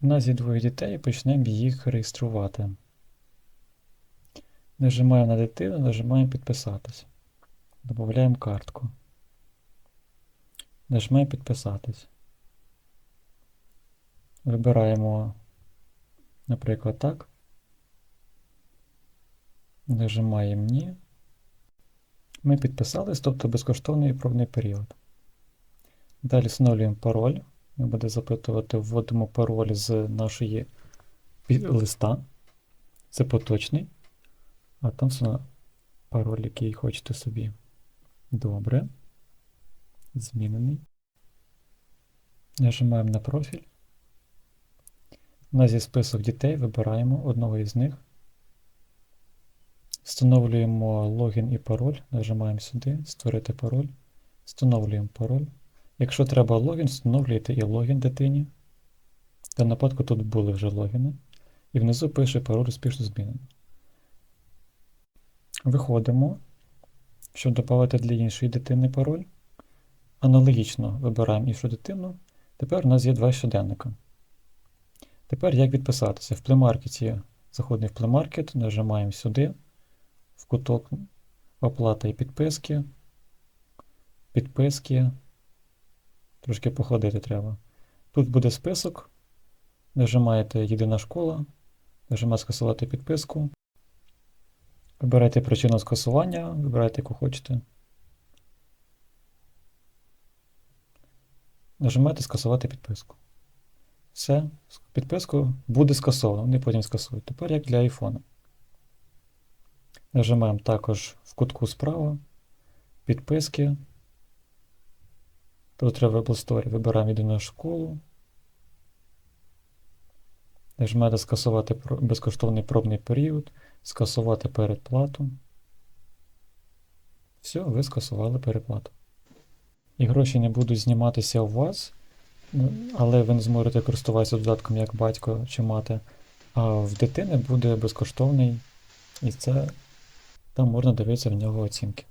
У нас є двоє дітей і почнемо їх реєструвати. Нажимаємо на дитину, нажимаємо підписатись. Додаємо картку. Нажимаємо підписатись. Вибираємо, наприклад, так. Нажимаємо Ні. Ми підписались, тобто безкоштовний пробний період. Далі встановлюємо пароль. Він буде запитувати, вводимо пароль з нашої листа. Це поточний. А там все пароль, який хочете собі. Добре. Змінений. Нажимаємо на профіль. У нас є список дітей, вибираємо одного із них. Встановлюємо логін і пароль. Нажимаємо сюди, створити пароль. Встановлюємо пароль. Якщо треба логін, встановлюєте і логін дитині. В випадку тут були вже логіни. І внизу пише пароль успішно змінено. Виходимо, щоб додати для іншої дитини пароль. Аналогічно вибираємо іншу дитину. Тепер у нас є два щоденника. Тепер як відписатися? В плеймаркеті заходимо в плеймаркет, нажимаємо сюди, в куток оплата і підписки. Підписки. Трошки походити треба. Тут буде список. Нажимаєте Єдина школа, нажимаєте скасувати підписку. Вибирайте причину скасування, вибирайте, яку хочете. Нажимаєте скасувати підписку. Все, підписку буде скасовано, вони потім скасують. Тепер як для iPhone. Нажимаємо також в кутку справа, підписки. Тут треба в Apple Store, вибираємо єдину школу. Нажимаєте скасувати безкоштовний пробний період, скасувати передплату. Все, ви скасували переплату. І гроші не будуть зніматися у вас, але ви не зможете користуватися додатком як батько чи мати. А в дитини буде безкоштовний, і це там можна дивитися в нього оцінки.